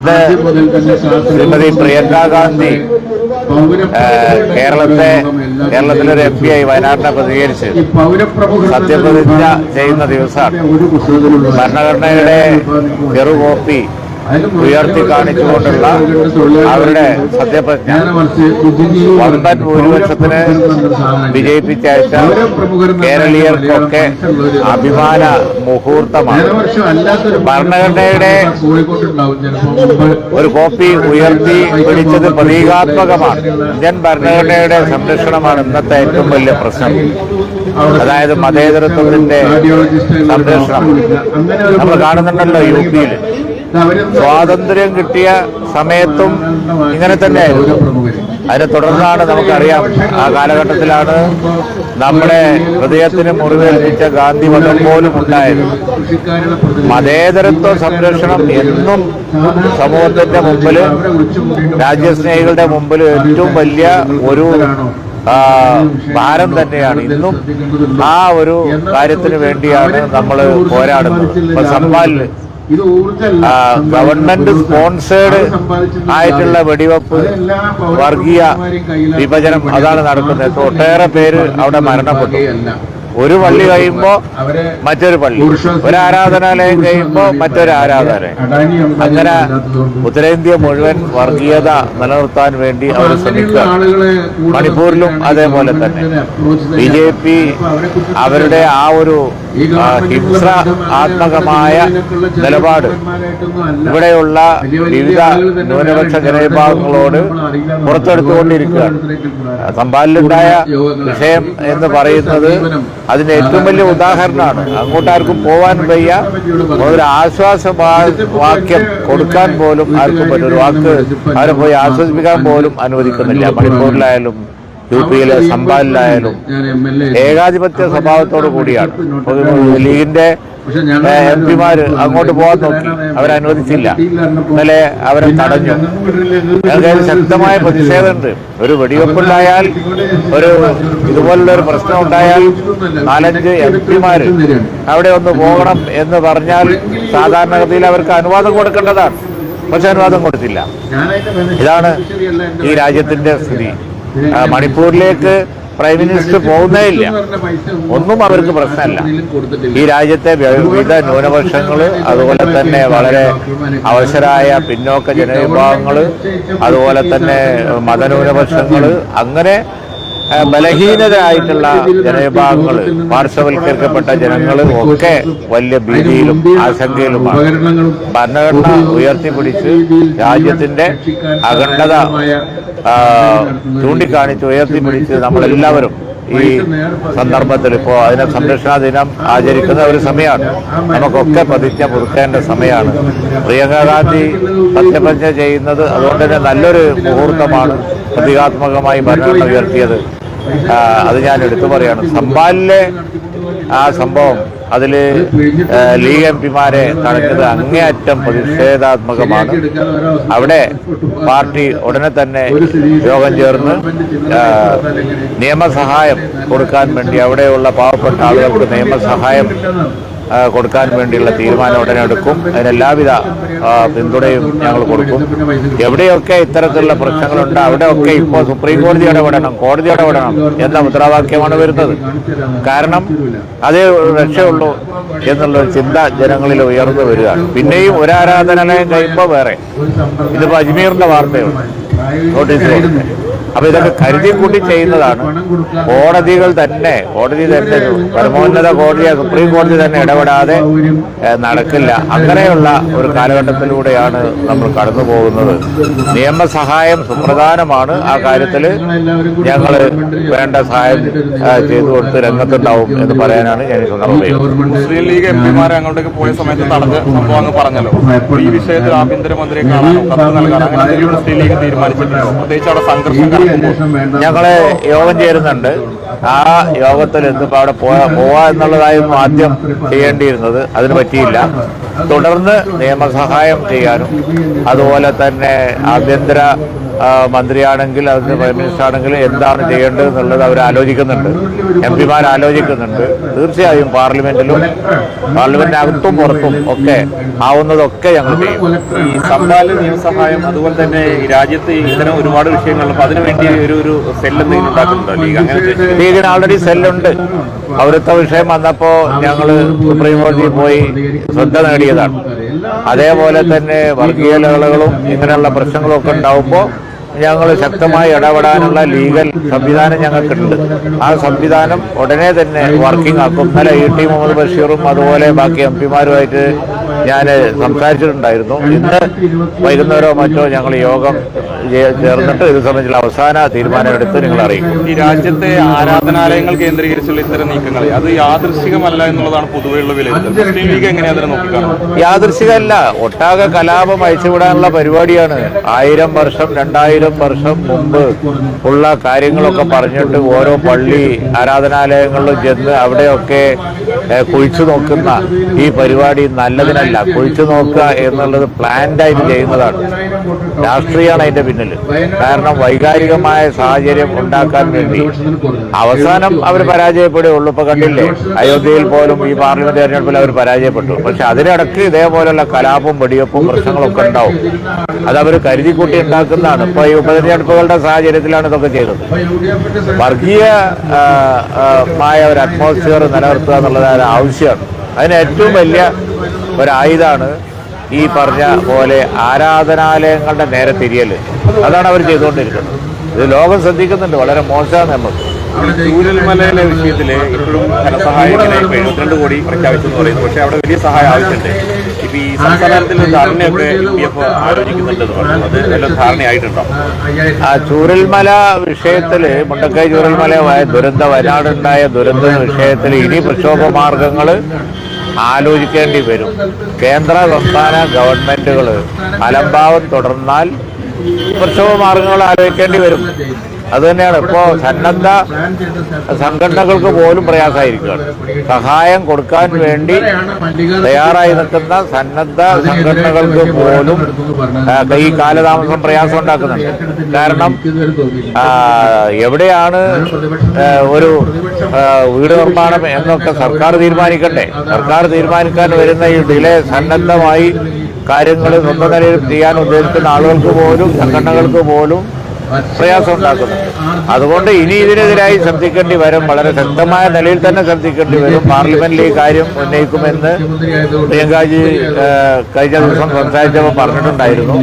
ശ്രീമതി പ്രിയങ്ക ഗാന്ധി കേരളത്തെ കേരളത്തിലൊരു M P ആയി വയനാട്ടിനെ പ്രതികരിച്ച് സത്യപ്രതിജ്ഞ ചെയ്യുന്ന ദിവസമാണ്. ഭരണഘടനയുടെ ചെറു കോപ്പി ഉയർത്തി കാണിച്ചുകൊണ്ടുള്ള അവരുടെ സത്യപ്രജ്ഞ വമ്പൻ ഭൂരിപക്ഷത്തിന് വിജയിപ്പിച്ചയച്ച കേരളീയർക്കൊക്കെ അഭിമാന മുഹൂർത്തമാണ്. ഭരണഘടനയുടെ ഒരു കോപ്പി ഉയർത്തി പിടിച്ചത് പ്രതീകാത്മകമാണ്. ഇന്ത്യൻ ഭരണഘടനയുടെ സംരക്ഷണമാണ് ഇന്നത്തെ ഏറ്റവും വലിയ പ്രശ്നം. അതായത് മതേതരത്വത്തിന്റെ സംരക്ഷണം. നമ്മൾ കാണുന്നുണ്ടല്ലോ യു പിയിൽ സ്വാതന്ത്ര്യം കിട്ടിയ സമയത്തും ഇങ്ങനെ തന്നെയായിരുന്നു. അതിനെ തുടർന്നാണ് നമുക്കറിയാം ആ കാലഘട്ടത്തിലാണ് നമ്മുടെ ഹൃദയത്തിന് മുറിവേൽപ്പിച്ച ഗാന്ധി വധം പോലും ഉണ്ടായത്. മതേതരത്വ സംരക്ഷണം എന്നും സമൂഹത്തിന്റെ മുമ്പിൽ രാജ്യസ്നേഹികളുടെ മുമ്പിൽ ഏറ്റവും വലിയ ഒരു ഭാരം തന്നെയാണ്. ഇന്നും ആ ഒരു കാര്യത്തിന് വേണ്ടിയാണ് നമ്മൾ പോരാടുന്നത്. ഇപ്പൊ ആ, ഗവൺമെന്റ് സ്പോൺസേഡ് ആയിട്ടുള്ള വെടിവെപ്പ് വർഗീയ വിഭജനം അതാണ് നടക്കുന്നത്. ഒട്ടേറെ പേര് അവിടെ മരണപ്പെട്ടു. ഒരു പള്ളി കഴിയുമ്പോ മറ്റൊരു പള്ളി. ഒരു ആരാധനാലയം കഴിയുമ്പോ മറ്റൊരു ആരാധനാലയം. അങ്ങനെ ഉത്തരേന്ത്യ മുഴുവൻ വർഗീയത നിലനിർത്താൻ വേണ്ടി അവർ ശ്രമിക്കുക. മണിപ്പൂരിലും അതേപോലെ തന്നെ. ബി അവരുടെ ആ ഒരു ഹിംസാത്മകമായ നിലപാട് ഇവിടെയുള്ള വിവിധ ന്യൂനപക്ഷ ജനവിഭാഗങ്ങളോട് പുറത്തെടുത്തുകൊണ്ടിരിക്കുകയാണ് സംഭാലിലുണ്ടായ വിഷയം എന്ന് പറയുന്നത് അതിന്റെ ഏറ്റവും വലിയ ഉദാഹരണമാണ്. അങ്ങോട്ടാർക്കും പോകാൻ വയ്യ. ഒരു ആശ്വാസ വാക്യം കൊടുക്കാൻ പോലും ആർക്കും പറ്റും ഒരു വാക്ക് അവരെ പോയി ആശ്വസിപ്പിക്കാൻ പോലും അനുവദിക്കുന്നില്ല. മണിപ്പൂരിലായാലും യു പിയിലെ സമ്പാലിലായാലും ഏകാധിപത്യ സ്വഭാവത്തോടു കൂടിയാണ്. ലീഗിന്റെ എം പിമാര് അങ്ങോട്ട് പോകാൻ നോക്കി. അവരനുവദിച്ചില്ല ഇന്നലെ അവരെ തടഞ്ഞു. ഞങ്ങൾക്ക് ശക്തമായ പ്രതിഷേധമുണ്ട്. ഒരു വെടിവെപ്പുണ്ടായാൽ ഒരു ഇതുപോലുള്ള ഒരു പ്രശ്നം ഉണ്ടായാൽ നാലഞ്ച് എം പിമാര് അവിടെ ഒന്ന് പോകണം എന്ന് പറഞ്ഞാൽ സാധാരണഗതിയിൽ അവർക്ക് അനുവാദം കൊടുക്കേണ്ടതാണ്. പക്ഷെ അനുവാദം കൊടുത്തില്ല. ഇതാണ് ഈ രാജ്യത്തിന്റെ സ്ഥിതി. മണിപ്പൂരിലേക്ക് പ്രൈം മിനിസ്റ്റർ പോകുന്നേ ഇല്ല ഒന്നും അവർക്ക് പ്രശ്നമല്ല. ഈ രാജ്യത്തെ വിവിധ ന്യൂനപക്ഷങ്ങൾ അതുപോലെ തന്നെ വളരെ അവശരായ പിന്നോക്ക ജനവിഭാഗങ്ങൾ അതുപോലെ തന്നെ മതന്യൂനപക്ഷങ്ങൾ അങ്ങനെ ബലഹീനരായിട്ടുള്ള ജനവിഭാഗങ്ങൾ പാർശ്വവൽക്കരിക്കപ്പെട്ട ജനങ്ങൾ ഒക്കെ വലിയ ഭീതിയിലും ആശങ്കയിലുമാണ്. ഭരണഘടന ഉയർത്തിപ്പിടിച്ച് രാജ്യത്തിന്റെ അഖണ്ഡത ചൂണ്ടിക്കാണിച്ച് ഉയർത്തിപ്പിടിച്ച് നമ്മളെല്ലാവരും ഈ സന്ദർഭത്തിൽ ഇപ്പോൾ അതിനെ സംരക്ഷണ ദിനം ആചരിക്കുന്ന ഒരു സമയമാണ്. നമുക്കൊക്കെ പ്രതിജ്ഞ പുതുക്കേണ്ട സമയമാണ്. പ്രിയങ്ക ഗാന്ധി ചെയ്യുന്നത് അതുകൊണ്ട് തന്നെ നല്ലൊരു മുഹൂർത്തമാണ് പ്രതീകാത്മകമായി ഭരണം ഉയർത്തിയത്. അത് ഞാൻ എടുത്തു പറയാണ്. സംബാലിലെ ആ സംഭവം അതിൽ ലീഗ് എം പിമാരെ തടഞ്ഞത് അങ്ങേയറ്റം പ്രതിഷേധാത്മകമാണ്. അവിടെ പാർട്ടി ഉടനെ തന്നെ യോഗം ചേർന്ന് നിയമസഹായം കൊടുക്കാൻ വേണ്ടി അവിടെയുള്ള പാവപ്പെട്ട ആളുകൾക്ക് നിയമസഹായം കൊടുക്കാൻ വേണ്ടിയുള്ള തീരുമാനം ഉടനെ എടുക്കും. അതിനെല്ലാവിധ പിന്തുണയും ഞങ്ങൾ കൊടുക്കും. എവിടെയൊക്കെ ഇത്തരത്തിലുള്ള പ്രശ്നങ്ങളുണ്ട് അവിടെയൊക്കെ ഇപ്പോൾ സുപ്രീം കോടതി ഇടപെടണം കോടതി ഇടപെടണം എന്ന മുദ്രാവാക്യമാണ് വരുന്നത്. കാരണം അതേ രക്ഷയുള്ളൂ എന്നുള്ള ചിന്ത ജനങ്ങളിൽ ഉയർന്നു വരികയാണ്. പിന്നെയും ഒരു ആരാധനാലയം കഴിയുമ്പോൾ വേറെ. ഇതിപ്പോൾ അജ്മീറിന്റെ വാർത്തയുണ്ട്. നോട്ടീസ്. അപ്പൊ ഇതൊക്കെ കരുതി കൂട്ടി ചെയ്യുന്നതാണ്. കോടതികൾ തന്നെ കോടതി തന്നെ പരമോന്നത കോടതിയെ സുപ്രീം കോടതി തന്നെ ഇടപെടാതെ നടക്കില്ല. അങ്ങനെയുള്ള ഒരു കാലഘട്ടത്തിലൂടെയാണ് നമ്മൾ കടന്നു പോകുന്നത്. നിയമസഹായം സുപ്രധാനമാണ്. ആ കാര്യത്തിൽ ഞങ്ങൾ വേണ്ട സഹായം ചെയ്തു കൊടുത്ത് രംഗത്തുണ്ടാവും എന്ന് പറയാനാണ് ഞാൻ മുസ്ലിം ലീഗ് എം പിമാരെ അങ്ങോട്ടേക്ക് പോയ സമയത്ത് തടഞ്ഞ സംഭവം അങ്ങ് പറഞ്ഞല്ലോ. ഈ വിഷയത്തിൽ ആഭ്യന്തരമന്ത്രിയെ കാണാനോ കത്ത് നൽകാനോ അങ്ങനെ മുസ്ലിം ലീഗ് തീരുമാനിച്ചിട്ടുണ്ടോ പ്രത്യേകിച്ച് അവിടെ സംഘർഷം ഞങ്ങൾ യോഗം ചേരുന്നുണ്ട്. ആ യോഗത്തിൽ എന്തിപ്പോ അവിടെ പോവാ പോവാ എന്നുള്ളതായിരുന്നു ആദ്യം ചെയ്യേണ്ടിയിരുന്നത് അതിന് പറ്റിയില്ല. തുടർന്ന് നിയമസഹായം ചെയ്യാനും അതുപോലെ തന്നെ ആഭ്യന്തര മന്ത്രിയാണെങ്കിൽ അതിന് പ്രൈം മിനിസ്റ്റർ ആണെങ്കിൽ എന്താണ് ചെയ്യേണ്ടത് എന്നുള്ളത് അവർ ആലോചിക്കുന്നുണ്ട്. എം പിമാർ ആലോചിക്കുന്നുണ്ട്. തീർച്ചയായും പാർലമെന്റിലും പാർലമെന്റിനകത്തും പുറത്തും ഒക്കെ ആവുന്നതൊക്കെ ഞങ്ങൾ ചെയ്യും. ഈ തപാൽ നിയമസഹായം അതുപോലെ തന്നെ ഈ രാജ്യത്ത് ഇത്തരം ഒരുപാട് വിഷയങ്ങളുണ്ട് അതിനുവേണ്ടി ഒരു ഒരു സെല്ല് എന്തെങ്കിലും ഉണ്ടാക്കുന്നുണ്ടോ ലീഗ്? അങ്ങനെ ലീഗിന് ആൾറെഡി സെല്ലുണ്ട് പൗരത്വ വിഷയം വന്നപ്പോൾ ഞങ്ങൾ സുപ്രീം കോടതിയിൽ പോയി ശ്രദ്ധ നേടിയതാണ്. അതേപോലെ തന്നെ വർഗീയ ലഹളകളും ഇങ്ങനെയുള്ള പ്രശ്നങ്ങളും ഒക്കെ ഉണ്ടാവുമ്പോൾ ഞങ്ങൾ ശക്തമായി ഇടപെടാനുള്ള ലീഗൽ സംവിധാനം ഞങ്ങൾക്കുണ്ട്. ആ സംവിധാനം ഉടനെ തന്നെ വർക്കിംഗ് ആക്കും. ഇന്നലെ ഇ ടി മുഹമ്മദ് ബഷീറും അതുപോലെ ബാക്കി എം പിമാരുമായിട്ട് ഞാൻ സംസാരിച്ചിട്ടുണ്ടായിരുന്നു. ഇന്ന് വൈകുന്നേരമോ മറ്റോ ഞങ്ങൾ യോഗം ചേർന്നിട്ട് ഇത് സംബന്ധിച്ചുള്ള അവസാന തീരുമാനമെടുത്ത് നിങ്ങൾ അറിയിക്കും. ഈ രാജ്യത്തെ ആരാധനാലയങ്ങൾ കേന്ദ്രീകരിച്ചുള്ള ഇത്തരം നീക്കങ്ങൾ അത് യാദൃശികമല്ല എന്നുള്ളതാണ് പൊതുവെയുള്ള വിലയിരുത്തൽ. യാദൃശികമല്ല ഒട്ടാകെ കലാപം അയച്ചുവിടാനുള്ള പരിപാടിയാണ്. ആയിരം വർഷം രണ്ടായിരം വർഷം മുമ്പ് ഉള്ള കാര്യങ്ങളൊക്കെ പറഞ്ഞിട്ട് ഓരോ പള്ളി ആരാധനാലയങ്ങളിലും ചെന്ന് അവിടെയൊക്കെ കുഴിച്ചു നോക്കുന്ന ഈ പരിപാടി നല്ലതിനല്ല. കുഴിച്ചു നോക്കുക എന്നുള്ളത് പ്ലാൻഡായിട്ട് ചെയ്യുന്നതാണ്. രാഷ്ട്രീയമാണ് അതിന്റെ പിന്നിൽ കാരണം വൈകാരികമായ സാഹചര്യം ഉണ്ടാക്കാൻ വേണ്ടി അവസാനം അവർ പരാജയപ്പെടുകയുള്ളൂ. ഇപ്പൊ കണ്ടില്ലേ അയോധ്യയിൽ പോലും ഈ പാർലമെന്റ് തെരഞ്ഞെടുപ്പിൽ അവർ പരാജയപ്പെട്ടു. പക്ഷെ അതിനിടക്ക് ഇതേപോലെയുള്ള കലാപവും വെടിവെപ്പും പ്രശ്നങ്ങളൊക്കെ ഉണ്ടാവും. അത് അവർ കരുതി കൂട്ടി ഉണ്ടാക്കുന്നതാണ്. ഇപ്പൊ ഈ ഉപതെരഞ്ഞെടുപ്പുകളുടെ സാഹചര്യത്തിലാണ് ഇതൊക്കെ ചെയ്തത്. വർഗീയ ആ, ആ, മായ ഒരു അറ്റ്മോസ്ഫിയർ നിലനിർത്തുക എന്നുള്ളത് ആവശ്യമാണ്. അതിന് ഏറ്റവും വലിയ ഒരായുധമാണ് ഈ പറഞ്ഞ പോലെ ആരാധനാലയങ്ങളുടെ നേരെ തിരിയൽ അതാണ് അവർ ചെയ്തുകൊണ്ടിരിക്കുന്നത്. ഇത് ലോകം ശ്രദ്ധിക്കുന്നുണ്ട്. വളരെ മോശമാണ് നമുക്ക്. ചൂരൽമലയിലെ വിഷയത്തിൽ ഇപ്പോഴും ധനസഹായം എഴുപത്തിരണ്ട് കോടി പ്രഖ്യാപിച്ചു എന്ന് പറയുന്നു. പക്ഷേ അവിടെ വലിയ സഹായം ആവശ്യമുണ്ട്. ഇപ്പൊ ഈ സംസ്ഥാനത്തിൽ ധാരണയൊക്കെ യു പി എഫ് ആലോചിക്കുന്നുണ്ടെന്ന് പറഞ്ഞു. അത് നല്ല ധാരണയായിട്ടുണ്ടോ? ആ ചൂരൽമല വിഷയത്തിൽ മുണ്ടക്കൈ ചൂരൽമലയായ ദുരന്ത വയനാടുണ്ടായ ദുരന്ത വിഷയത്തിൽ ഇനി പ്രക്ഷോഭ മാർഗങ്ങൾ ആലോചിക്കേണ്ടി വരും കേന്ദ്ര സംസ്ഥാന ഗവൺമെന്റുകൾ അലംഭാവം തുടർന്നാൽ പ്രക്ഷോഭ മാർഗങ്ങൾ ആലോചിക്കേണ്ടി വരും അത് തന്നെയാണ് ഇപ്പോൾ സന്നദ്ധ സംഘടനകൾക്ക് പോലും പ്രയാസമായിരിക്കുകയാണ്. സഹായം കൊടുക്കാൻ വേണ്ടി തയ്യാറായി നിൽക്കുന്ന സന്നദ്ധ സംഘടനകൾക്ക് പോലും ഈ കാലതാമസം പ്രയാസം ഉണ്ടാക്കുന്നുണ്ട് കാരണം എവിടെയാണ് ഒരു വീട് നിർമ്മാണം എന്നൊക്കെ സർക്കാർ തീരുമാനിക്കട്ടെ. സർക്കാർ തീരുമാനിക്കാൻ വരുന്ന ഈ ഡിലേ സന്നദ്ധമായി കാര്യങ്ങൾ സ്വന്തം നിലയിൽ ചെയ്യാൻ ഉദ്ദേശിക്കുന്ന ആളുകൾക്ക് പോലും സംഘടനകൾക്ക് പോലും പ്രയാസം ഉണ്ടാക്കുന്നുണ്ട് അതുകൊണ്ട് ഇനി ഇതിനെതിരായി ശ്രദ്ധിക്കേണ്ടി വരും. വളരെ ശക്തമായ നിലയിൽ തന്നെ ശ്രദ്ധിക്കേണ്ടി വരും. പാർലമെന്റിൽ ഈ കാര്യം ഉന്നയിക്കുമെന്ന് പ്രിയങ്കാജി കഴിഞ്ഞ ദിവസം സംസാരിച്ചപ്പോൾ പറഞ്ഞിട്ടുണ്ടായിരുന്നു.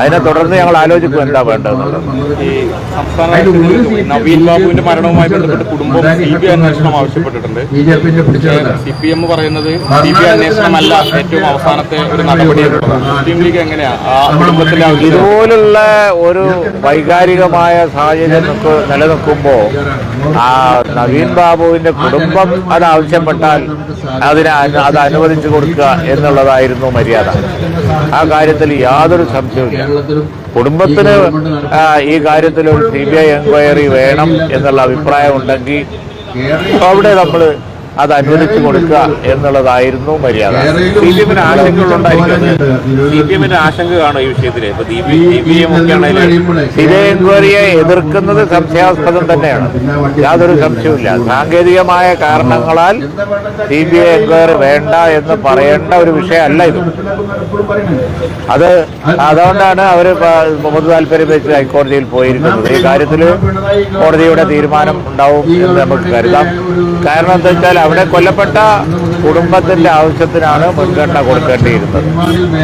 അതിനെ തുടർന്ന് ഞങ്ങൾ ആലോചിക്കും എന്താ വേണ്ടതെന്നുള്ളത്. ഈ സംസ്ഥാന നവീൻ ബാബുവിന്റെ മരണവുമായി ബന്ധപ്പെട്ട് കുടുംബം സി ബി ഐ അന്വേഷണം ആവശ്യപ്പെട്ടിട്ടുണ്ട്. സി പി എം പറയുന്നത് സി ബി ഐ അന്വേഷണമല്ല ഏറ്റവും അവസാനത്തെ ഒരു നടപടി മുസ്ലിം ലീഗ് എങ്ങനെയാ? ഇതുപോലുള്ള ഒരു വൈകാരികമായ സാഹചര്യം നിൽക്കു- നിലനിൽക്കുമ്പോൾ ആ നവീൻ ബാബുവിന്റെ കുടുംബം അത് ആവശ്യപ്പെട്ടാൽ അതിന് അത് അനുവദിച്ചു കൊടുക്കുക എന്നുള്ളതായിരുന്നു മര്യാദ. ആ കാര്യത്തിൽ യാതൊരു കേരളത്തിലും കുടുംബത്തിന് ഈ കാര്യത്തിൽ ഒരു സി ബി ഐ എൻക്വയറി വേണം എന്നുള്ള അഭിപ്രായം ഉണ്ടെങ്കിൽ അവിടെ നമ്മൾ അത് അനുവദിച്ചു കൊടുക്കുക എന്നുള്ളതായിരുന്നു മര്യാദ. സി പി എമ്മിന് ആശങ്കകളുണ്ടായിരിക്കുന്നത് സി പി എമ്മിന് ആശങ്ക കാണും ഈ വിഷയത്തിൽ? ഇപ്പൊ സി പി പി എം ഒക്കെയാണ് അതിൽ സി എൻക്വയറിയെ എതിർക്കുന്നത് സംശയാസ്പദം തന്നെയാണ്. യാതൊരു സംശയവുമില്ല. സാങ്കേതികമായ കാരണങ്ങളാൽ സി ബി ഐ എൻക്വയറി വേണ്ട എന്ന് പറയേണ്ട ഒരു വിഷയമല്ല ഇത്. അത് അതുകൊണ്ടാണ് അവർ പൊതു താല്പര്യം വെച്ച് ഹൈക്കോടതിയിൽ പോയിരിക്കുന്നത്. ഈ കാര്യത്തിൽ കോടതിയുടെ തീരുമാനം ഉണ്ടാവും എന്ന് നമുക്ക് കരുതാം. കാരണം എന്താ വെച്ചാൽ അവിടെ കൊല്ലപ്പെട്ട കുടുംബത്തിന്റെ ആവശ്യത്തിനാണ് മുൻഗണന കൊടുക്കേണ്ടിയിരുന്നത്.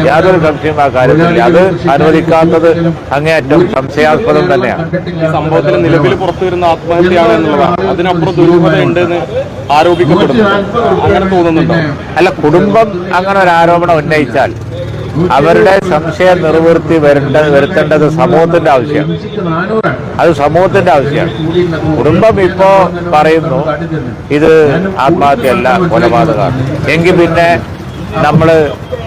യാതൊരു സംശയം ആ കാര്യത്തിൽ അത് അനുവദിക്കാത്തത് അങ്ങേയറ്റം സംശയാസ്പദം തന്നെയാണ്. സംഭവത്തിന് സംഭവത്തിൽ നിലവിൽ പുറത്തു വരുന്ന ആത്മഹത്യയാണ് എന്നുള്ളതാണ്. അതിനപ്പുറം ദുരൂഹതയുണ്ട് ഉണ്ടെന്ന് ആരോപിക്കപ്പെടുന്നു. അങ്ങനെ തോന്നുന്നുണ്ടോ? അല്ല കുടുംബം അങ്ങനെ ഒരു ആരോപണം ഉന്നയിച്ചാൽ അവരുടെ സംശയം നിർവൃത്തി വരേണ്ട വരുത്തേണ്ടത് സമൂഹത്തിന്റെ ആവശ്യമാണ്. അത് സമൂഹത്തിന്റെ ആവശ്യമാണ്. കുടുംബം ഇപ്പോ പറയുന്നു ഇത് ആത്മഹത്യയല്ല കൊലപാതകമാണ്. എങ്കിൽ പിന്നെ നമ്മൾ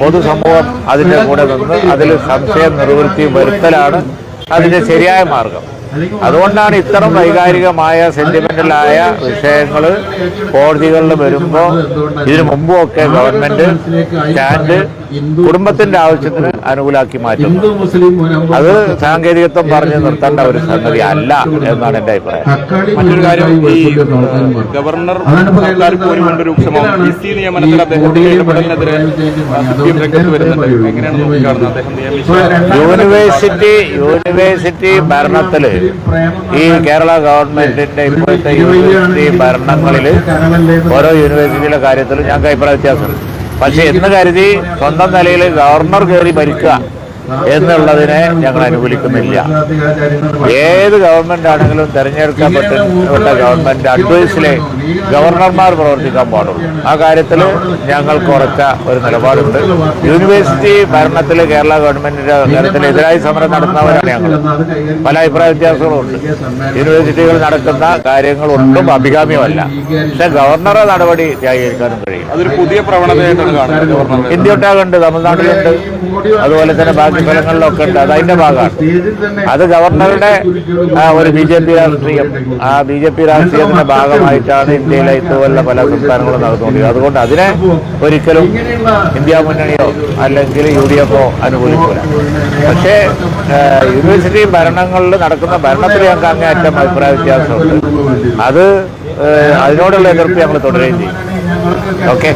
പൊതുസമൂഹം അതിന്റെ കൂടെ നിന്ന് അതിൽ സംശയം നിർവൃത്തി വരുത്തലാണ് അതിന്റെ ശരിയായ മാർഗം. അതുകൊണ്ടാണ് ഇത്തരം വൈകാരികമായ സെന്റിമെന്റലായ വിഷയങ്ങൾ കോടതികളിൽ വരുമ്പോൾ ഇതിനു മുമ്പും ഒക്കെ ഗവൺമെന്റ് സ്റ്റാൻഡ് കുടുംബത്തിന്റെ ആവശ്യത്തിന് അനുകൂലാക്കി മാറ്റും അത് സാങ്കേതികത്വം പറഞ്ഞു നിർത്തേണ്ട ഒരു സംഗതി അല്ല എന്നാണ് എന്റെ അഭിപ്രായം. മറ്റൊരു കാര്യം ഈ ഗവർണർ നിയമനത്തിൽ അദ്ദേഹത്തിന്റെ ഇടപെടലിനെതിരെ രംഗത്ത് വരുന്നുണ്ട്. എങ്ങനെയാണ് നോക്കിക്കാണുന്നത് അദ്ദേഹം യൂണിവേഴ്സിറ്റി യൂണിവേഴ്സിറ്റി ഭരണത്തിൽ ഈ കേരള ഗവൺമെന്റിന്റെ ഇപ്പോഴത്തെ യൂണിവേഴ്സിറ്റി ഭരണങ്ങളിൽ ഓരോ യൂണിവേഴ്സിറ്റിയിലെ കാര്യത്തിലും ഞങ്ങൾക്ക് അഭിപ്രായ വ്യത്യാസമുണ്ട്. പക്ഷെ എന്ന് കരുതി സ്വന്തം നിലയിൽ ഗവർണർ കയറി ഭരിക്കുക എന്നുള്ളതിനെ ഞങ്ങൾ അനുകൂലിക്കുന്നില്ല. ഏത് ഗവൺമെന്റ് ആണെങ്കിലും തെരഞ്ഞെടുക്കപ്പെട്ട ഗവൺമെന്റ് അഡ്വൈസിലെ ഗവർണർമാർ പ്രവർത്തിക്കാൻ പാടുള്ളൂ. ആ കാര്യത്തിൽ ഞങ്ങൾക്ക് ഉറച്ച ഒരു നിലപാടുണ്ട്. യൂണിവേഴ്സിറ്റി ഭരണത്തിൽ കേരള ഗവൺമെന്റിന്റെ കാര്യത്തിൽ എതിരായി സമരം നടത്തുന്നവരാണ് ഞങ്ങൾ. പല അഭിപ്രായ വ്യത്യാസങ്ങളുണ്ട്. യൂണിവേഴ്സിറ്റികൾ നടക്കുന്ന കാര്യങ്ങൾ ഒട്ടും അഭികാമ്യമല്ല. പക്ഷെ ഗവർണറെ നടപടി ന്യായീകരിക്കാനും കഴിയും അതൊരു പുതിയ പ്രവണതയായിട്ടാണ് കാണുന്നത് ഇന്ത്യ ഒട്ടാകുണ്ട് തമിഴ്നാട്ടിലുണ്ട്. അതുപോലെ തന്നെ ബാക്കി സ്ഥലങ്ങളിലൊക്കെ ഉണ്ട്. അത് അതിന്റെ ഭാഗമാണ്. അത് ഗവർണറുടെ ഒരു ബി ജെ പി രാഷ്ട്രീയം. ആ ബി ജെ പി രാഷ്ട്രീയത്തിന്റെ ഭാഗമായിട്ടാണ് ഇന്ത്യയിലെ ഇതുപോലുള്ള പല സംസ്ഥാനങ്ങളും നടന്നുകൊണ്ടിരിക്കുന്നത് അതുകൊണ്ട് അതിനെ ഒരിക്കലും ഇന്ത്യ മുന്നണിയോ അല്ലെങ്കിൽ യു ഡി എഫോ അനുകൂലിക്കൂല. പക്ഷേ യൂണിവേഴ്സിറ്റി ഭരണങ്ങളിൽ നടക്കുന്ന ഭരണത്തിൽ ഞങ്ങൾക്ക് അങ്ങേയറ്റം അഭിപ്രായ വ്യത്യാസമുണ്ട്. അത് അതിനോടുള്ള എതിർപ്പ് ഞങ്ങൾ തുടരുകയും ചെയ്യും. ഓക്കെ?